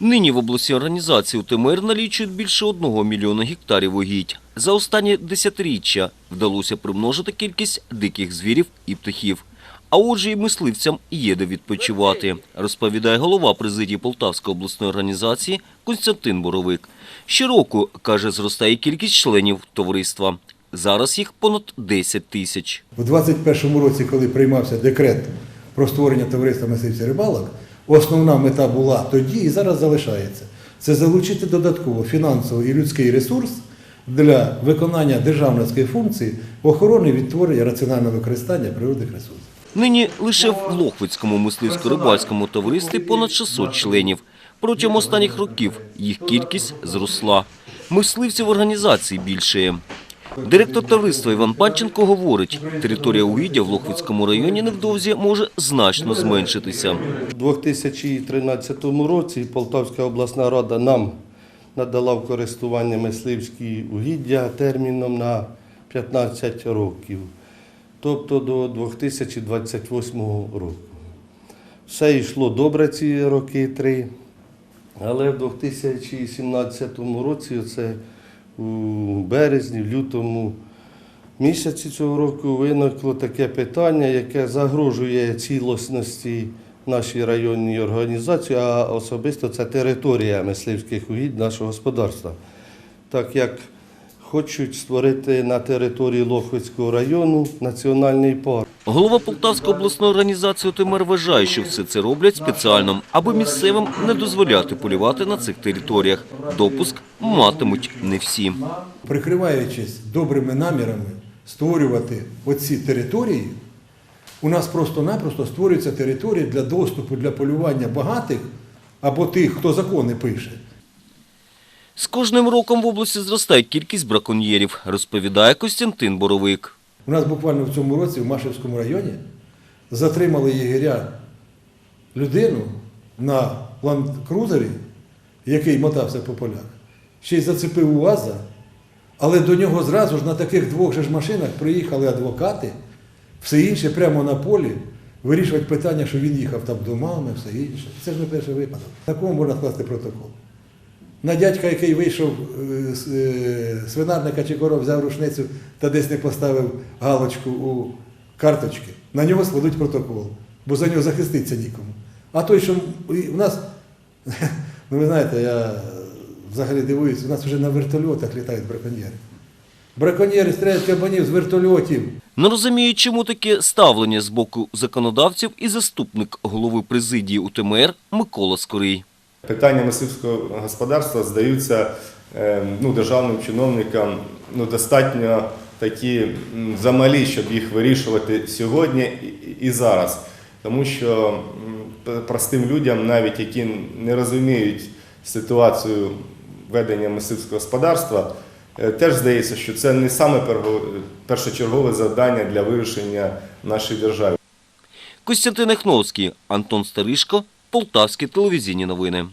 Нині в обласній організації УТМР налічують більше одного мільйона гектарів угідь. За останні десятиріччя вдалося примножити кількість диких звірів і птахів. А отже, і мисливцям є де відпочивати, розповідає голова президії Полтавської обласної організації Константин Боровик. Щороку, каже, зростає кількість членів товариства. Зараз їх понад 10 тисяч. У 21-му році, коли приймався декрет про створення товариства мисливців рибалок, основна мета була тоді і зараз залишається. Це залучити додатково фінансовий і людський ресурс для виконання державницької функції охорони відтворення раціонального використання природних ресурсів. Нині лише в Лохвицькому мисливсько-рибальському товаристві понад 600 членів. Протягом останніх років їх кількість зросла. Мисливців організації більше. Директор товариства Іван Панченко говорить, територія угіддя в Лохвицькому районі невдовзі може значно зменшитися. У 2013 році Полтавська обласна рада нам надала в користування мисливські угіддя терміном на 15 років, тобто до 2028 року. Все йшло добре ці роки три, але в 2017 році, це у березні, в лютому місяці цього року виникло таке питання, яке загрожує цілісності нашій районній організації, а особисто це територія мисливських угідь нашого господарства. Так як хочуть створити на території Лохвицького району національний парк. Голова Полтавської обласної організації ОТМР вважає, що все це роблять спеціально, аби місцевим не дозволяти полювати на цих територіях. Допуск матимуть не всі. Прикриваючись добрими намірами створювати оці території, у нас просто-напросто створюються території для доступу для полювання багатих або тих, хто закони пише. З кожним роком в області зростає кількість браконьєрів, розповідає Костянтин Боровик. У нас буквально в цьому році в Машевському районі затримали єгеря людину на ландкрузері, який мотався по полях, ще й зацепив УАЗа, але до нього зразу ж на таких двох же ж машинах приїхали адвокати, все інше прямо на полі, вирішувати питання, що він їхав там домами, все інше. Це ж не перший випадок. На кому можна скласти протокол? На дядька, який вийшов е, з е, свинарника чи коров, взяв рушницю та десь не поставив галочку у карточки, на нього складуть протокол, бо за нього захиститися нікому. А той, що у нас, ну ви знаєте, я взагалі дивуюся, у нас вже на вертольотах літають браконьєри. Браконьєри стріляють кабанів з вертольотів. Не розуміє, чому таке ставлення з боку законодавців і заступник голови президії УТМР Микола Скорий. Питання мисливського господарства здаються е, ну, державним чиновникам ну, достатньо такі замалі, щоб їх вирішувати сьогодні і- зараз. Тому що простим людям, навіть які не розуміють ситуацію ведення мисливського господарства, е, теж здається, що це не саме першочергове завдання для вирішення в нашій державі. Костянтин Ехновський, Антон Старишко, Полтавські телевізійні новини.